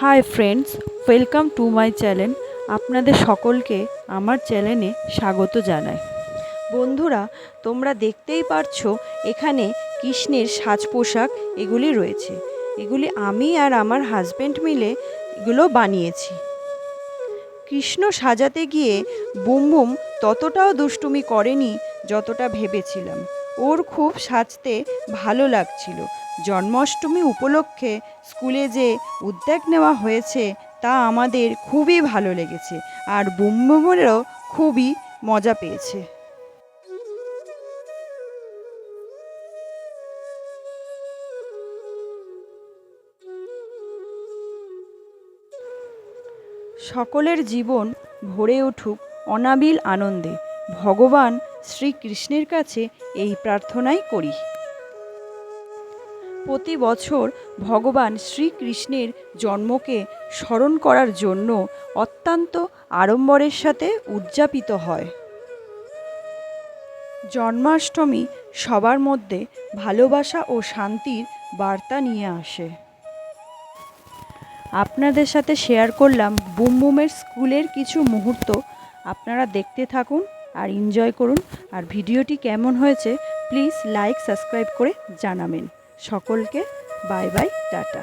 Hi friends welcome to my channel আপনাদের সকলকে আমার চ্যানেলে স্বাগত জানাই। বন্ধুরা, তোমরা দেখতেই পারছ, এখানে কৃষ্ণের সাজ পোশাক এগুলি রয়েছে। এগুলি আমি আর আমার হাজব্যান্ড মিলে এগুলো বানিয়েছি। কৃষ্ণ সাজাতে গিয়ে বুম বুম ততটাও দুষ্টুমি করেনি যতটা ভেবেছিলাম। ওর খুব সাজতে ভালো লাগছিল। জন্মাষ্টমী উপলক্ষে স্কুলে যে উদ্যোগ নেওয়া হয়েছে, তা আমাদের খুবই ভালো লেগেছে আর বুমবুমেরও খুবই মজা পেয়েছে। সকলের জীবন ভরে উঠুক অনাবিল আনন্দে। ভগবান শ্রীকৃষ্ণের কাছে এই প্রার্থনাই করি। প্রতি বছর ভগবান শ্রীকৃষ্ণের জন্মকে স্মরণ করার জন্য অত্যন্ত আড়ম্বরের সাথে উদযাপিত হয়। জন্মাষ্টমী সবার মধ্যে ভালোবাসা ও শান্তির বার্তা নিয়ে আসে। আপনাদের সাথে শেয়ার করলাম বুম বুমের স্কুলের কিছু মুহূর্ত। আপনারা দেখতে থাকুন। আর এনজয় করুন। আর ভিডিওটি কেমন হয়েছে প্লিজ লাইক সাবস্ক্রাইব করে জানাবেন। সকলকে বাই বাই টাটা।